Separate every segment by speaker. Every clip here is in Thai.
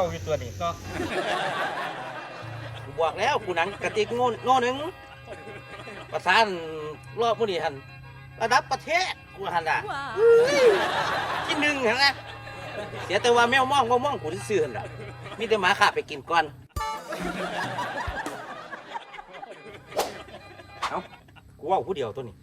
Speaker 1: ม่นคือเก่าอยู่ตัวนี้ก็
Speaker 2: กูบอกแล้วกูหนังกระติกโง่โง่หนึ่งประสานรอบมื้อนี้หันระดับประเทศกูหันอะที่หนึ่งหันนะเสียแต่ว่าแมวมองแมวมองกูที่ซื้อหันอะมีแต่หมาขาไปกินก่อนเอ้ากูเว่าผู้เดียวตัวนี้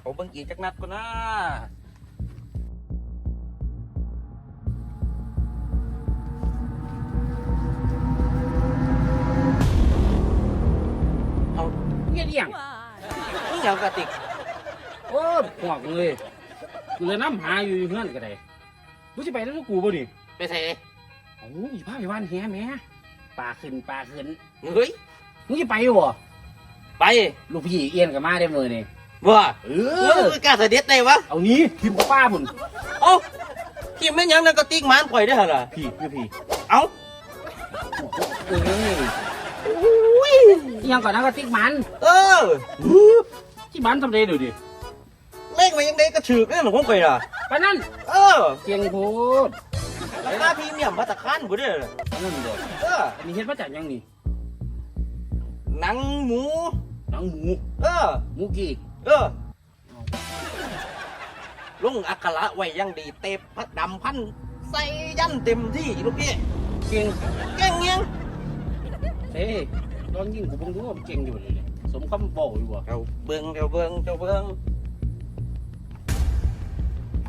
Speaker 2: เอาเบิ่งอีกจักนัดก่อนนะ กระติก
Speaker 3: โอ้หวกเลยกูเลยน้ำหาอยู่เพื่อนก็ได้กูจะไปแล้วกูบ่ดิ
Speaker 2: ไปใส่
Speaker 3: โอ้ยพาไปบ้านแฮแม่ปลาขึ้นปลาขึ้น
Speaker 2: เฮ้ย
Speaker 3: มึงจะไปบ่
Speaker 2: ไป
Speaker 3: ลูกพี่เอียนกับมาได้มือนี่
Speaker 2: ว่า
Speaker 3: เอ
Speaker 2: เอ
Speaker 3: อ
Speaker 2: อกล้าเสด็จได้วะ
Speaker 3: เอานี้พิมพ์กับป้าบุญ
Speaker 2: เอ้าที่แม่นหยังนั่นก็ติ๊กหมานข่อยได้อเหรอ
Speaker 3: พี่พี่พี่
Speaker 2: เอ้า
Speaker 3: เออยังก่อนนะก็ติ๊กมัน
Speaker 2: เออ
Speaker 3: ที่บ้านทำได้ดูดิ
Speaker 2: เลขมายังไงก็ถือเรื่องของข่อยล่ะ
Speaker 3: ไปนั่น
Speaker 2: เออ
Speaker 3: เกียงโพด
Speaker 2: ราคาพรีเมียมมาตรฐานบ่เด้อ
Speaker 3: นั่นเด้อ
Speaker 2: เออ
Speaker 3: อันนี้เฮ็ดมาจากหยังนี่
Speaker 2: หนังหมู
Speaker 3: หนังหมู
Speaker 2: เออ
Speaker 3: หมูกี่
Speaker 2: เออลุงอักขระไว้อยังดีเตปพัดดำพันใส่ยันเต็มที่ลูกพี่
Speaker 3: เก่ง
Speaker 2: แกล้งเงี้ยง
Speaker 3: เฮ้ยตอนยิงกูเบิ่งดูว่ามันเก่งอยู่เลยเนี่ย สมคำบอกอยู่บ่
Speaker 2: เจ้าเบิ่งเจ้าเบิ่งเจ้าเบิ่ง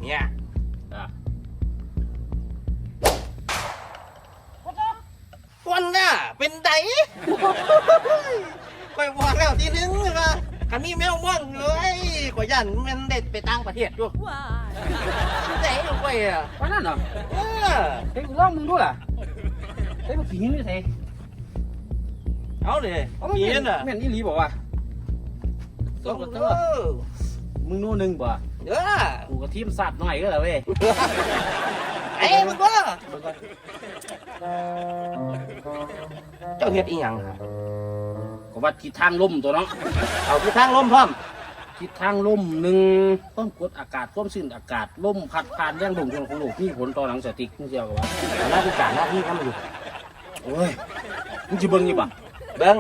Speaker 2: เนี่ย
Speaker 3: อะ
Speaker 2: คนน่ะเป็นไดข่อยบอกแล้วทีนึงว่าคันมีแมวม่วงเลยข่อยยันมันเด็ดไปต่างประเทศด้วยใจลูกข่อยอะ
Speaker 3: ไปนั่นเหรอ
Speaker 2: เออ
Speaker 3: เฮ้ยกูลองมึงด้วยล่ะเฮ้ยมันผีนี่เฮ้ย
Speaker 2: เอาเลย
Speaker 3: เอามัน
Speaker 2: มี
Speaker 3: แม่น
Speaker 2: น่ะ
Speaker 3: แม่นนี่หลีบอกว่า
Speaker 2: เอ
Speaker 3: ต้อง
Speaker 2: อ
Speaker 3: มึงนู่นหนึงบ่
Speaker 2: เออ
Speaker 3: กูก็ทีมสัตว์หน่อยก็แล้วเว้ย
Speaker 2: ไอ้มึงว่าเจ้าเฮ็ดอีหยังอะ
Speaker 3: ก็ว่าทิศทางลมตัวเนาะ
Speaker 2: เอาที่ทางลมพร้อม
Speaker 3: ทิศทางลมหนึ่งความกดอากาศความชื้นอากาศลมพัดผ่านแรงลมของโลกมีผลต่อหนังสติ๊กมึงเชื่อกับว่า
Speaker 2: หน้าที่การหน้าที่ทำอยู่
Speaker 3: โอ้ยมึงจะเบิ่งอยี่ปะ
Speaker 2: เบิ่ง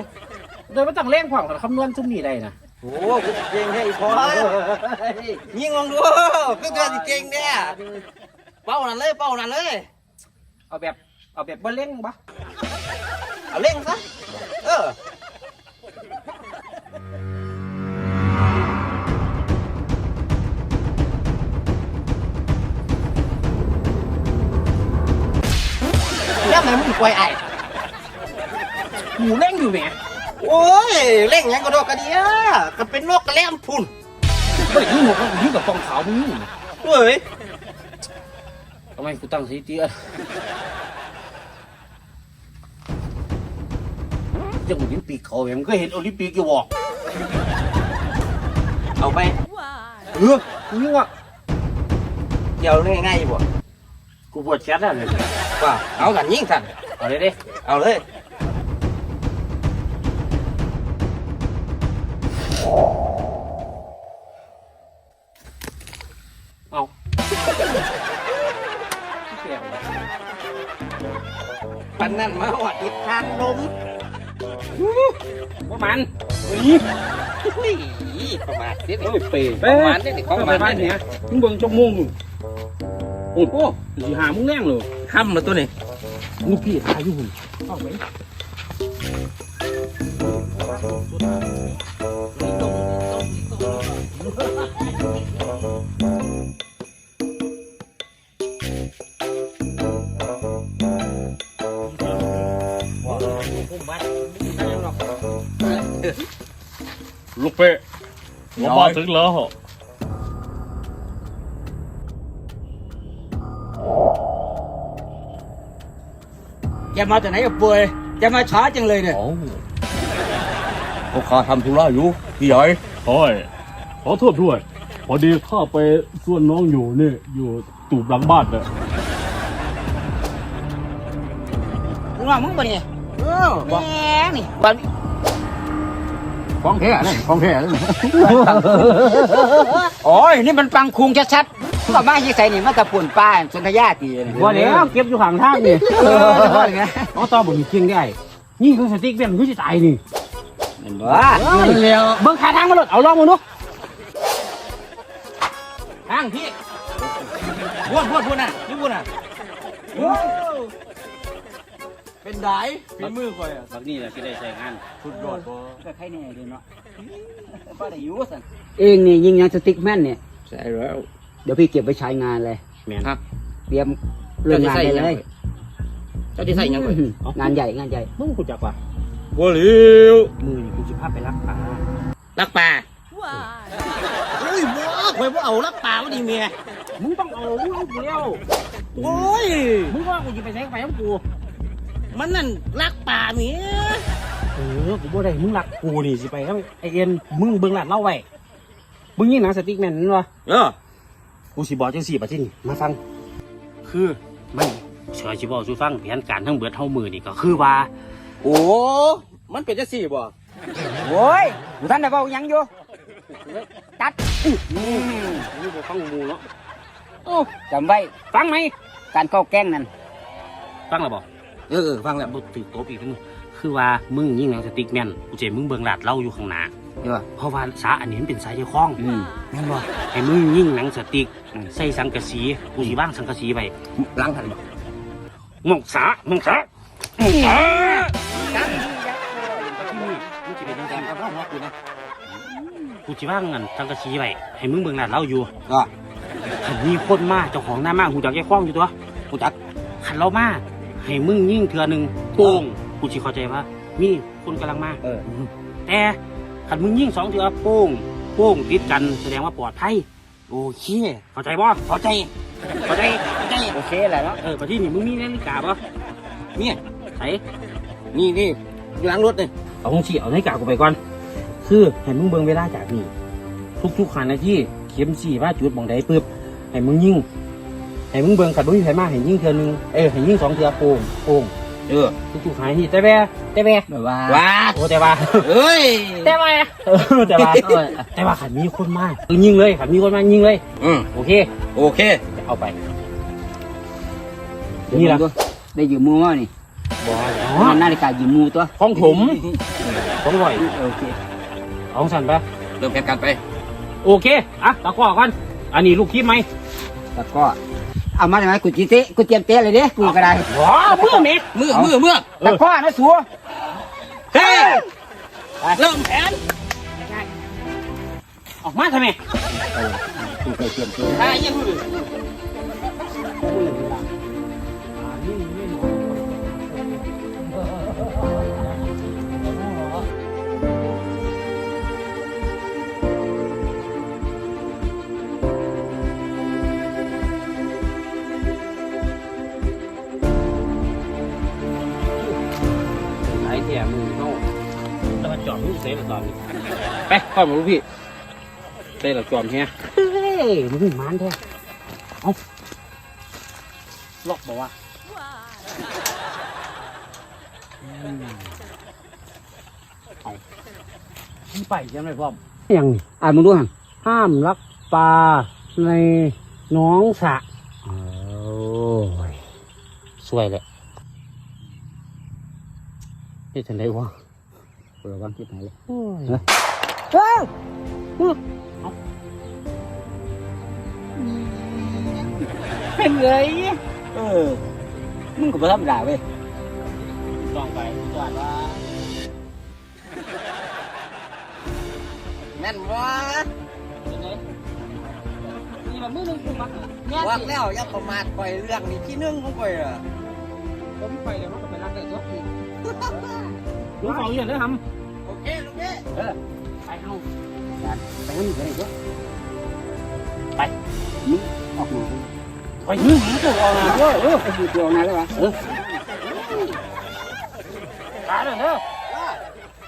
Speaker 3: โดยไม่ต้องแรงความกับคำนวณซุ่มนี้ได้นะ
Speaker 2: โอ้กูเก่งแค่อีพอยิงลองดูก็เดือดเก่งเนี่ยเป้านั่นเลยเป้านั่นเลย
Speaker 3: เอาแบบเอาแบบบ่เร่งปะ
Speaker 2: เอาเล่งซะเออแล้วมันมึงปล่อยไอ้
Speaker 3: หมูเร่งอยู่แหม
Speaker 2: โอ้ยเล่งหยังกระโดดกระเดียก็เป็นนกกระแลมพุ่น
Speaker 3: เฮ้ยนี่หมวกมันยิ่งกับฟองขาวมึงนี่
Speaker 2: เว้ย
Speaker 3: ทำไมกูตั้งสถิติอะยังโอลิมปิกเขาแหมมึงก็เห็นโอลิมปิกอยู่บอก
Speaker 2: เอาไป
Speaker 3: เออกูยังว่า
Speaker 2: เดี๋ยวง่ายๆบ่
Speaker 3: กูปวดแชทแล้วเลย
Speaker 2: ว่าเอากันยิงทัน
Speaker 3: เอาเลยดิ
Speaker 2: เอาเลย นนั่นมาหอดทิศทางลม
Speaker 3: ว่ามันนี่
Speaker 2: อุ้ยประมาทเด็ด
Speaker 3: เอ้ยเปย์
Speaker 2: ประมาทเด็ดของประมาท
Speaker 3: บ้าน
Speaker 2: เด็
Speaker 3: เนี้
Speaker 2: ด
Speaker 3: ยมึงเบิ่งจมูกมึงโอ้โหสิหามึงแรงเลย
Speaker 2: ห้ำมาตัวนี้
Speaker 3: มึงพี่ตายอยู่หุ่น
Speaker 4: ลูกเป๊ะเรามาถึงแล้ว
Speaker 1: แกมาจากไหนกับป่วยแกมาช้าจังเลยเนี่ย
Speaker 4: โอ้
Speaker 5: พวกข้าทำธุระอยู่พี่ใหญ่
Speaker 4: โอ้ยขอโทษด้วย พอดีข้าไปส่วนน้องอยู่นี่ อยู่ตูบหลังบ้านเนี่ย
Speaker 1: มึงว่ามึงปะเนี่ย
Speaker 2: เออ
Speaker 1: แหมนี่
Speaker 2: บั น
Speaker 5: ฟ้องแท้เลยฟ้องแท้เลย
Speaker 1: โอ้ยนี่มันปังคุงชัดก็มาที่ใส่นี่มันตะปุ่นป้าสนธยาตีนี่
Speaker 3: ว่าแล้วเก็บอยู่ข้างทางนี่
Speaker 1: เออจะว่าไง
Speaker 3: เอาต่อบ่มีเคียงได้นี่คือสติ๊กเป็นคือสิตายนี่
Speaker 1: เห็นบ่มันเร็ว
Speaker 3: เบิ่งขาทางมาลดเอาลองมึงดูทางพี่
Speaker 2: พูดพูดพูดน่ะนี่พูดน่ะ เป็นไดฝีมือคอยอะ
Speaker 3: บักนี่แหละที่ได้ใช้งาน
Speaker 2: สุดยอดบ่
Speaker 1: ก็ใครแน่เลยเนาะบ่ได้อยู่สั่นเองนี่ยิงยังสติ๊กแม่นเนี่ย
Speaker 2: ใช่แล้ว
Speaker 1: เดี๋ยวพี่เก็บไปใช้งานเลย
Speaker 3: แม่น
Speaker 2: ครับ
Speaker 1: เตรียมเรื่องงานได้เลย
Speaker 2: เจ้าที่ใส่ยังไง
Speaker 1: งานใหญ่งานใหญ่
Speaker 3: มึงกูจักว่า
Speaker 2: บัวหลิว
Speaker 3: มือนี่กูสิพาไปรักปลา
Speaker 2: รักป่าเฮ้ยบ่คอยบ่เอารักป่าว่าดีเมีย
Speaker 3: มึงต้องเอามึงเอากูแล้ว
Speaker 2: โอ้ย
Speaker 3: มึงว่ากูจะไปใช้ไปของกู
Speaker 2: มันนั่นรักป่าเมีย
Speaker 3: เออกูบ่ได้มึงรักกูนี่สิไปทั้งไอเอ็นมึงเบิ่งหลาดเล่าไว้มึงยิงหนังสติ๊กแมนนั่นวะ
Speaker 2: เออ
Speaker 3: กูสิบอกจังสี่ประเทศนี่มาฟัง คือมันเฉยสิบอกสู่ฟังแผนการทั้งเบิดเท่ามือนี่ก็คือว่า
Speaker 2: โอ้มันเป็นจังซี่บ่
Speaker 1: โอ้ยอยู่ท่านได้เว้าหยังอยู่ตัด
Speaker 3: นี่บ่ฟังหมูเนาะ
Speaker 1: โอ้จำไว้
Speaker 3: ฟังไหม
Speaker 1: การเข้าแกล้งนั่น
Speaker 3: ฟังแล้วบอก
Speaker 2: เออเออฟังแล้ว
Speaker 3: บ่ถือโต๊ะอีกนึงคือว่ามึงยิงหนังสติ๊กแมนกูจะให้มึงเบิ่งหลาดเล่าอยู่ข้างหน้า
Speaker 1: เดี๋ยว
Speaker 3: เพราะว่าสาอันนี้มันเป็นสายเจ้าคล้อง
Speaker 1: อืม
Speaker 3: แม่นบ่ให้มึงยิงหนังสติ๊กใส่สังกะสีกูสิวางสังกะสีไว้
Speaker 2: ล้างทันบ่
Speaker 3: หมองสาหมองสาหมองสามึงสิไปจังซี่
Speaker 2: พ่อหัวกูนะ
Speaker 3: กูสิว่างเงินสังกะสีไว้ให้มึงเบิ่งหลาดเล่าอยู่
Speaker 2: ก็
Speaker 3: ขันมีคนมาเจ้าของหน้ามาหูจักแย่คล้องอยู่ตัว
Speaker 2: กูจัก
Speaker 3: ขันเรามา ให้มึงยิ่งเถื่อหนึ่งโป่งกูสิเข้าใจว่ามีคนกำลังมา
Speaker 2: เออ
Speaker 3: แต่ขันมึงยิ่งสองเถื่อโป่งโป่งติดกันแสดงว่าปลอดภัย
Speaker 2: โอเค
Speaker 3: เข้าใจบ่
Speaker 2: เข้าใจ
Speaker 3: เข้าใจ
Speaker 2: เข้าใจ
Speaker 1: โอเคแหละเนาะ
Speaker 3: เออประที่นี่มึงมีนาฬิกาปะ
Speaker 2: เนี่ย
Speaker 3: ใส่
Speaker 2: นี่นี่อยู่หล้างรถนี่
Speaker 3: เอาของฉีเอานาฬิกากูไปก่อน คือให้มึงเบิ่งเวลาจากนี่ทุกๆขานาทีเข็มสี่ว่าจุดมองใดปึ๊บให้มึงยิ่ง ให้มึงเบิ่งขันมึงมีไผมาให้ยิ่งเถื่อหนึ่งเอ้ยให้ยิ่งสองเถื่อโป่งโป่ง
Speaker 2: เออ
Speaker 3: ทุกๆขานาทีแต่แว่แต่แว่
Speaker 1: แบบว่า
Speaker 2: ว้า
Speaker 3: โอ้แต่ว่า
Speaker 2: เอ้ย
Speaker 3: แต่ว่าเออแต่ว่าแต่ว่าขันมีคนมาคือยิงเลยขันมีคนมายิงเลย
Speaker 2: อืม
Speaker 3: โอเค
Speaker 2: โอเค
Speaker 3: จะเอาไปนี่ล่ะ
Speaker 1: ได้ยืมมือมานี่
Speaker 3: บอ
Speaker 1: มันนาฬิกายืมมือตัว
Speaker 3: ของผมของร่อย
Speaker 1: โอเค
Speaker 3: ของสันไป
Speaker 2: เริ่มแข่งกันไป
Speaker 3: โอเคอะตะกร้อกันอันนี้ลูกคิดไหม
Speaker 1: แล้วก็ เอามาได้ไหมกูจีเตะกูเตรียมเตะเลยเด้กูก็ได้
Speaker 3: ว้าวเมื่อเมฆ
Speaker 2: มือมือมือ
Speaker 1: ตะข้อนะสัว
Speaker 2: เฮ้ยเริ่มแผน
Speaker 3: ออกมาทำไม
Speaker 1: กูเคยเตรียมเตะ
Speaker 2: อะยังมื
Speaker 3: ไปข้อมาลูกพี่เสียละจอมเฮียเฮ้ยมึงมันแท้เอาล็อกบอกว่าที่ไปยังไงพ่อมยังนี่
Speaker 1: อ่านมึงดูหัน
Speaker 3: ห้ามลักปลาในหน้องสระโอ้ยสวยเลยนี่ทันได้วะ
Speaker 1: เปิดวางที่ไหนเลย
Speaker 3: โอ้ย
Speaker 1: เฮ้ยเป็นไงเออ มึงก็บ่ธรรมดาเว้ย
Speaker 3: ลองไปจอดว่า
Speaker 2: แม่นวะ
Speaker 3: เป็นไงนี่มันมือหนึ่งกูมักเนี่ย
Speaker 2: วักแล้วอย่าประมาทปล่อยเรื่องนี้ที่หนึ่งของปล่อยอะ
Speaker 3: ผมไปเดี๋ยวมันก็ไปรักได้ตัวอีกลูกเขาอย่างนี้ท
Speaker 2: โอเคลูกพี่ำ
Speaker 3: เออไป เอา
Speaker 1: ไปงั้นมึงก็ได้ตัว
Speaker 3: ไป
Speaker 1: มึงออกมา
Speaker 3: ไปยืมตัวเอานะเว้ยเออ
Speaker 1: ไอ้ดูตัวออกมาเลยวะ
Speaker 3: ขาเด้อเด้อ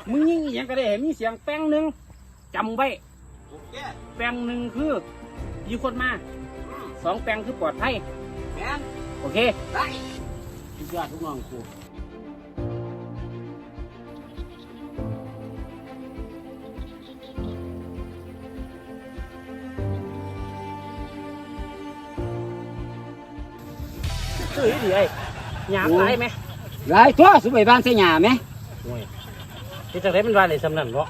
Speaker 3: มึงยิงอหยังก็ได้เห็นมีเสียงแป้งหนึ่งจำไว้
Speaker 2: โอเค
Speaker 3: แปลงหนึ่งคือมีคนมาสองแปลงคือปลอดภัย
Speaker 2: แม่น
Speaker 3: โอเค
Speaker 2: ได้
Speaker 3: ทุกยอดทุกน้องครู ซื้อดีไอ้หยามหลายไหม
Speaker 1: หลายตัวสุไปบ้านใส่หญ้าไหม
Speaker 3: โอ้ยที่จังไดมันว่าได้สำนันเนาะ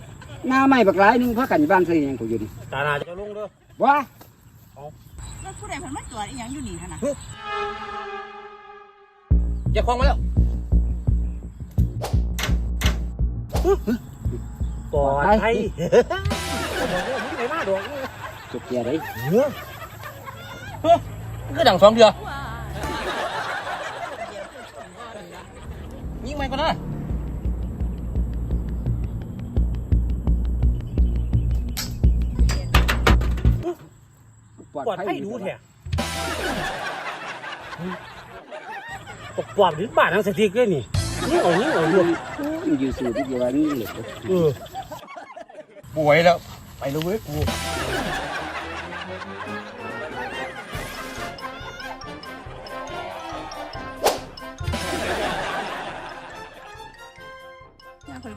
Speaker 1: หน้าไม้บักหลายหนึงพากันบ้านใส่หยังกูอยู่นี่
Speaker 3: ตาหนาจะลงเด้อ
Speaker 1: ว่า
Speaker 6: แล้วผู้ใดเพิ่นมาตรวจอีหยังอยู่นี่หั่นน่ะ
Speaker 2: อย่าคล้องมาแล้ว
Speaker 3: ปลอดภัยมึงไปมาดอก
Speaker 1: จุกเกียร์ได้
Speaker 2: มันก็ดังสองเดือ ยิงมันก็ได้
Speaker 3: ปลอดภัยดูแท้ตกปลอดหรือบ้านทางสถิกเลยนี่นี่เอานี่เอารวม
Speaker 1: มันอยู่สู่ที่เดียวว่านี่เหล็ก
Speaker 3: เออ
Speaker 2: ป่วยแล้ว ไปเลยเว้ยกู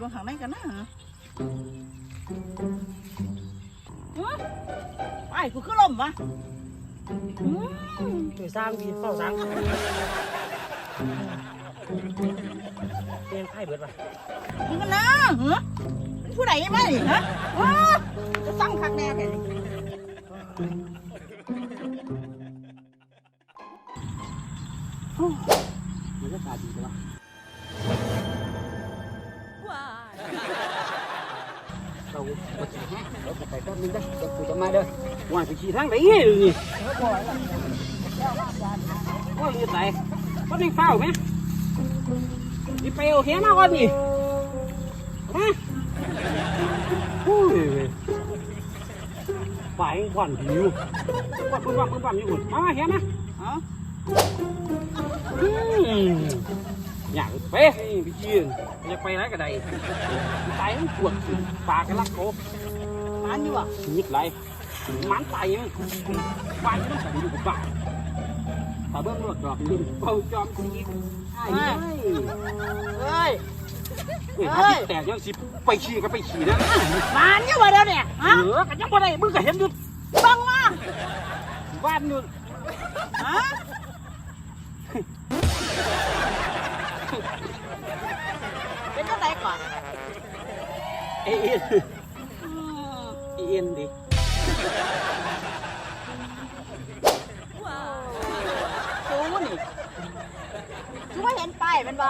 Speaker 6: บิ่งข้างในกันนะฮะฮะไอ้กูคือลมวะอืม
Speaker 3: ไปสร้างดีเฝ้าสร้างเป็นไพ่เบิดป่ะ
Speaker 6: มึงกันนะฮะเป็นผู้ใดมานี่ฮะจะสั่งคักแน่แค่นี้
Speaker 1: มันก็ตาดีใช่ปะ ไปแฮะเราจะไปแป๊บนึงได้เดี๋ยวกูจะมาเด้อ
Speaker 3: ว่าไปขี่ทางไหนนี่นี่ว่าเลือดไหลว่าเป็นเฝ้าไหมนี่ไปโอเคมากกว่านี่มาอุ้ยฝ่ายก่อนหิวปุ๊บปั๊บปุ๊บปั๊บอยู่อุ่นมาเห็นนะ
Speaker 6: เอ้า
Speaker 3: อืมอยากไปพี่จีนอยากไปไหนก็ได้ตายมันนลักโค
Speaker 6: มันอยู่อ่ะ
Speaker 3: นิดไรมันตายยังบ้านต้องใส่อยู่กับบ้านตาเบิ้งรถดอกยืนเป่าจอมสีไอ้
Speaker 6: เอ้ย
Speaker 3: เฮ้ยถ้าที่แตกยังสิไปขี่ก็ไปขี่นะ เอ็น
Speaker 6: อืม
Speaker 3: เอ็นดิ
Speaker 6: สูนี่สูว่าเห็นป้ายมันบ่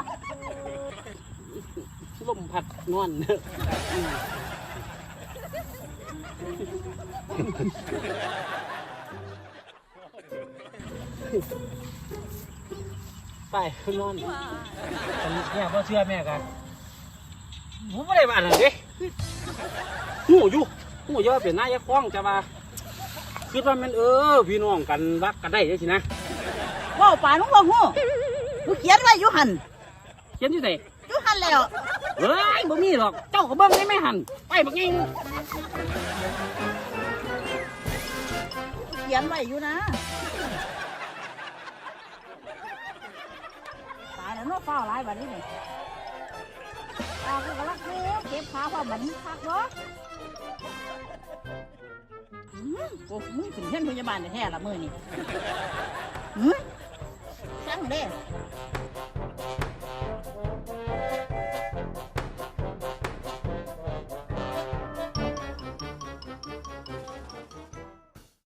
Speaker 3: ลมพัดนวลไปนอนแม่พ่อเชื่อแม่กัน ผมไม่ได้มาอะไรเด้หูอยู่หูเยอะเป็นนายคล้องจะมาคิดว่ามันเออพี่น้องกันรักกันได้ได้สินะ
Speaker 6: เว้าป่านมึงบ่ฮู้มึงเขียนไว้อยู่หั่น
Speaker 3: เขียนที่ไหน
Speaker 6: อยู่หั่นแล้ว
Speaker 3: เฮ้ยบ่มีหรอกเจ้าก็เบิ่งได้ไหมหันไปบักยิง
Speaker 6: เขียนไว้อยู่นะตายแล้วเนาะฟ้าวหลายบัดนี้นี่ ตากูกำลังเก็บเก็บขาความบัดนี้คักเนาะอืมโอ้มึงถึงเห็นพยาบาลแท้ๆละมื้อนี่หือสั่งเด้